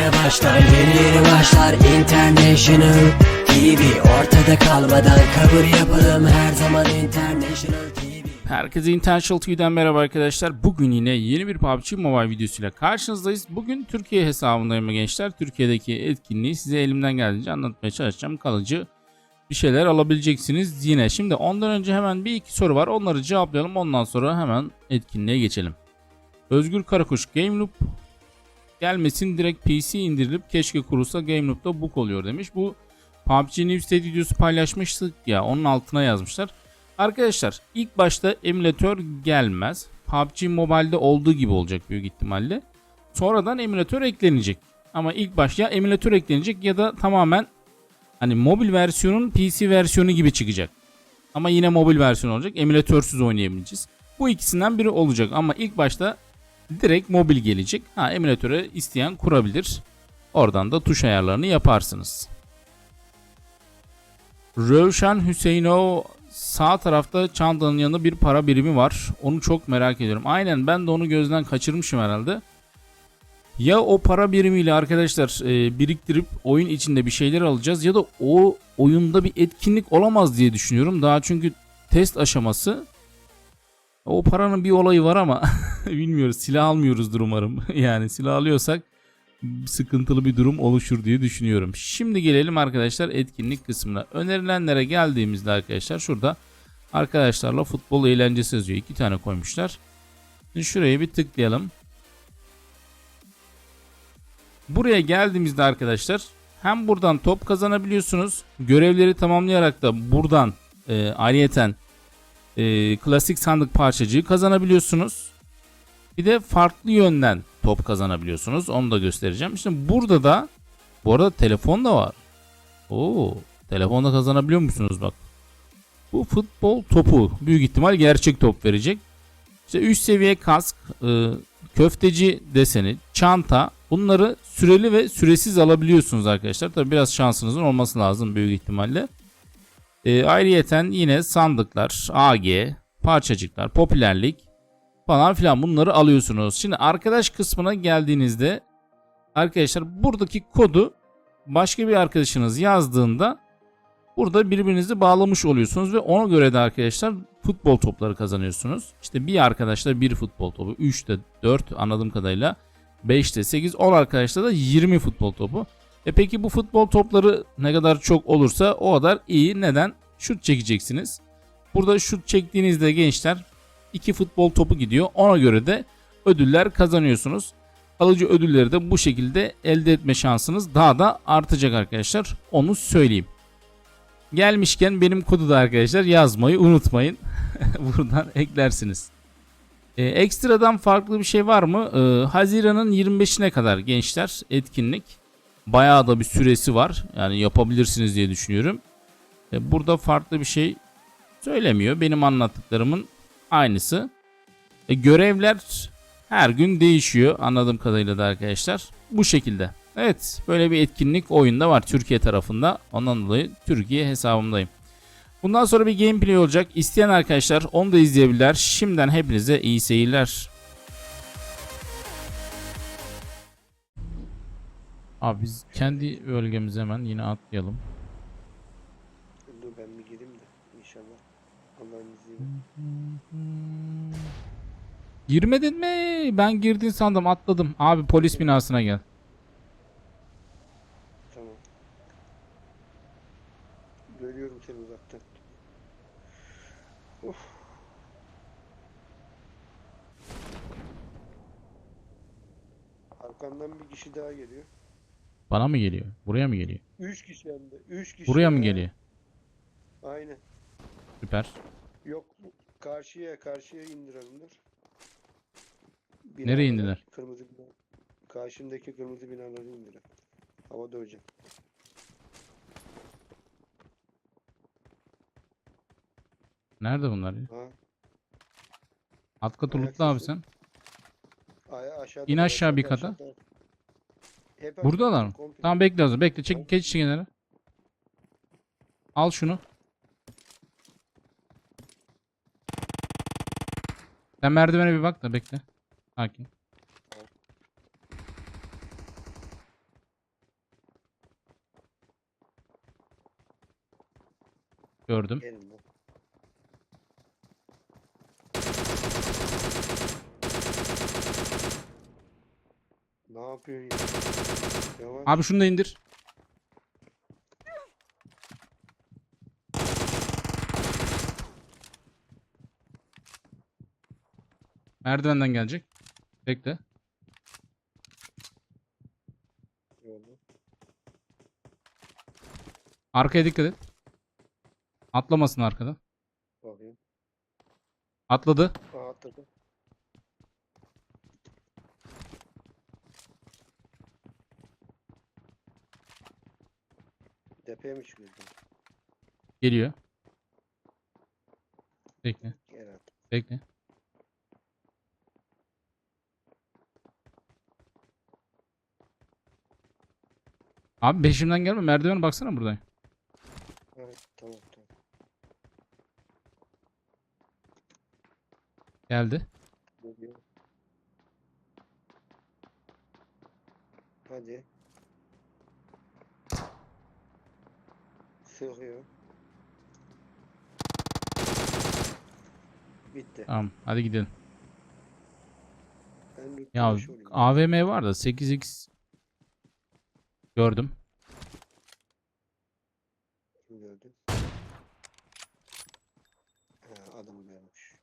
yeni başlar Yeni yeni başlar International TV Ortada kalmadan kabul yapalım Her zaman International TV Herkese International TV'den merhaba arkadaşlar. Bugün yine yeni bir PUBG Mobile videosuyla karşınızdayız. Bugün Türkiye hesabındayım gençler. Türkiye'deki etkinliği size elimden geldiğince anlatmaya çalışacağım. Kalıcı bir şeyler alabileceksiniz yine. Şimdi ondan önce hemen bir iki soru var. Onları cevaplayalım. Ondan sonra hemen etkinliğe geçelim. Özgür Karakuş Game Loop gelmesin direkt PC indirilip keşke kurulsa Game Loop'ta bug oluyor demiş. Bu PUBG News'te videosu paylaşmıştık ya onun altına yazmışlar. Arkadaşlar ilk başta emülatör gelmez. PUBG Mobile'de olduğu gibi olacak büyük ihtimalle. Sonradan emülatör eklenecek. Ama ilk başta emülatör eklenecek ya da tamamen hani mobil versiyonun PC versiyonu gibi çıkacak. Ama yine mobil versiyon olacak. Emülatörsüz oynayabileceğiz. Bu ikisinden biri olacak ama ilk başta direkt mobil gelecek. Ha emülatöre isteyen kurabilir. Oradan da tuş ayarlarını yaparsınız. Rövşen Hüseyinov sağ tarafta çantanın yanında bir para birimi var. Onu çok merak ediyorum. Aynen ben de onu gözden kaçırmışım herhalde. Ya o para birimiyle arkadaşlar e, biriktirip oyun içinde bir şeyler alacağız ya da o oyunda bir etkinlik olamaz diye düşünüyorum. Daha çünkü test aşaması. O paranın bir olayı var ama bilmiyoruz. Silah almıyoruzdur umarım. yani silah alıyorsak sıkıntılı bir durum oluşur diye düşünüyorum. Şimdi gelelim arkadaşlar etkinlik kısmına. Önerilenlere geldiğimizde arkadaşlar şurada arkadaşlarla futbol eğlencesi yazıyor. İki tane koymuşlar. Şimdi şuraya bir tıklayalım. Buraya geldiğimizde arkadaşlar hem buradan top kazanabiliyorsunuz. Görevleri tamamlayarak da buradan e, ayrıyeten e, klasik sandık parçacığı kazanabiliyorsunuz. Bir de farklı yönden top kazanabiliyorsunuz. Onu da göstereceğim. Şimdi burada da bu arada telefon da var. Oo, telefonda kazanabiliyor musunuz bak. Bu futbol topu büyük ihtimal gerçek top verecek. İşte üst seviye kask, e, köfteci deseni, çanta bunları süreli ve süresiz alabiliyorsunuz arkadaşlar. Tabi biraz şansınızın olması lazım büyük ihtimalle. E, ayrıyeten yine sandıklar, AG, parçacıklar, popülerlik falan filan bunları alıyorsunuz. Şimdi arkadaş kısmına geldiğinizde arkadaşlar buradaki kodu başka bir arkadaşınız yazdığında burada birbirinizi bağlamış oluyorsunuz ve ona göre de arkadaşlar futbol topları kazanıyorsunuz. İşte bir arkadaşla bir futbol topu, 3'te 4 anladığım kadarıyla 5'te 8, 10 arkadaşla da 20 futbol topu. E peki bu futbol topları ne kadar çok olursa o kadar iyi. Neden? Şut çekeceksiniz. Burada şut çektiğinizde gençler iki futbol topu gidiyor. Ona göre de ödüller kazanıyorsunuz. Alıcı ödülleri de bu şekilde elde etme şansınız daha da artacak arkadaşlar. Onu söyleyeyim. Gelmişken benim kodu da arkadaşlar yazmayı unutmayın. Buradan eklersiniz. Ee, ekstradan farklı bir şey var mı? Ee, Haziran'ın 25'ine kadar gençler etkinlik. Bayağı da bir süresi var. Yani yapabilirsiniz diye düşünüyorum. Ee, burada farklı bir şey söylemiyor. Benim anlattıklarımın aynısı. E, görevler her gün değişiyor anladığım kadarıyla da arkadaşlar. Bu şekilde. Evet böyle bir etkinlik oyunda var Türkiye tarafında. Ondan dolayı Türkiye hesabımdayım. Bundan sonra bir gameplay olacak. İsteyen arkadaşlar onu da izleyebilirler. Şimdiden hepinize iyi seyirler. Abi biz kendi bölgemize hemen yine atlayalım. Dur ben bir gireyim de inşallah. Allah'ın izniyle. Girmedin mi? Ben girdin sandım atladım. Abi polis binasına gel. Tamam. Görüyorum seni uzaktan. Of. Arkamdan bir kişi daha geliyor. Bana mı geliyor? Buraya mı geliyor? Üç kişi hem de. Üç kişi. Buraya mı geliyor? Aynen. Süper. Yok karşıya karşıya indirelim dur. Nereye indiler? Kırmızı bina. Karşımdaki kırmızı binaları indirelim. Havada hocam. Nerede bunlar ya? Ha. Alt katı lootla abi sen. Ay, aşağıda İn aşağı bir kata. aşağıda. Buradalar mı? Tamam bekle hazır. Bekle çek geç için kenara. Al şunu. Sen merdivene bir bak da bekle. Sakin. Gördüm. Gelin. Ne yapıyorsun ya? Yavaş. Abi şunu da indir. Merdivenden gelecek. Bekle. Arkaya dikkat et. Atlamasın. Bakayım. Atladı. Aa atladım. Mi çıkıyorsun? Geliyor. Bekle. Gel at. Bekle. Abi peşimden gelme. Merdiven baksana buradan. Evet tamam tamam. Geldi. Geliyor. Hadi. Sıkıyor. Bitti. Tamam. Hadi gidelim. Ya. AVM var da 8x gördüm. Kim gördü? Ha, adamı görmüş.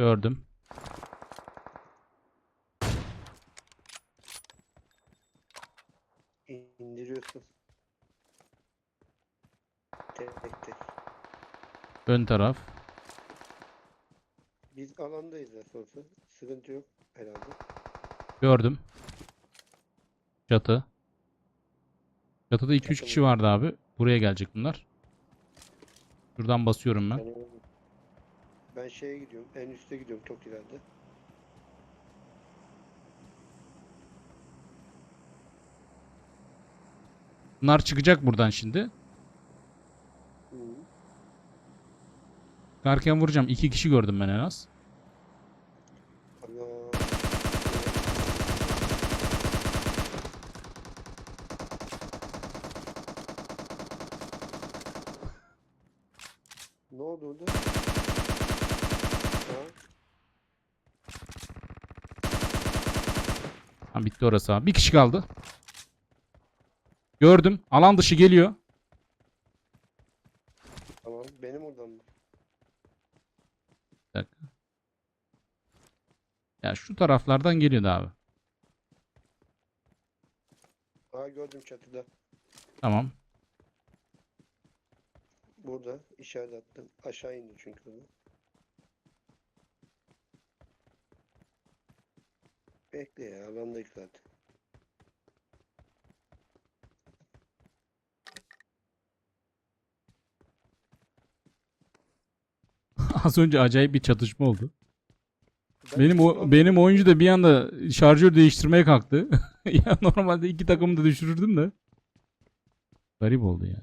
Gördüm. İndiriyorsun. Tek tek. Ön taraf. Biz alandayız nasıl olsa. Sıkıntı yok herhalde. Gördüm. Çatı. Çatıda 2-3 Çatı kişi vardı abi. Buraya gelecek bunlar. Şuradan basıyorum ben. Ben, ben şeye gidiyorum. En üste gidiyorum çok ileride. Bunlar çıkacak buradan şimdi. Hı. Çıkarken vuracağım. 2 kişi gördüm ben en az. Ne oldu orada? Ha? Ha, bitti orası abi. Bir kişi kaldı. Gördüm. Alan dışı geliyor. Tamam. Benim oradan mı? Bir dakika. Ya şu taraflardan geliyordu abi. Aa gördüm çatıda. Tamam. Burada işaret attım. Aşağı indi çünkü onu. Bekle ya. Alandayız zaten. Az önce acayip bir çatışma oldu. Ben Benim o benim oyuncu da bir anda şarjör değiştirmeye kalktı. ya normalde iki takımı da düşürürdüm de. Garip oldu ya.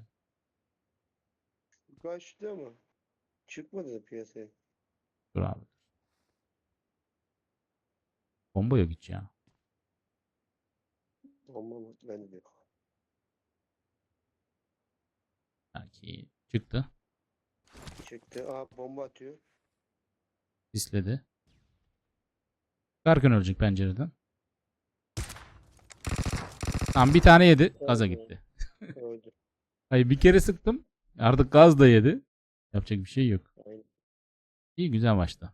Kaçtı ama. Çıkmadı da piyasaya. Dur abi. Bomba yok hiç ya. Bomba mı? Ben de yok. Belki çıktı. Çıktı. Aa bomba atıyor. Sisledi. Garkın ölecek pencereden. Tamam bir tane yedi. Gaza gitti. Öldü. Hayır bir kere sıktım. Artık gaz da yedi. Yapacak bir şey yok. Aynen. İyi güzel başta.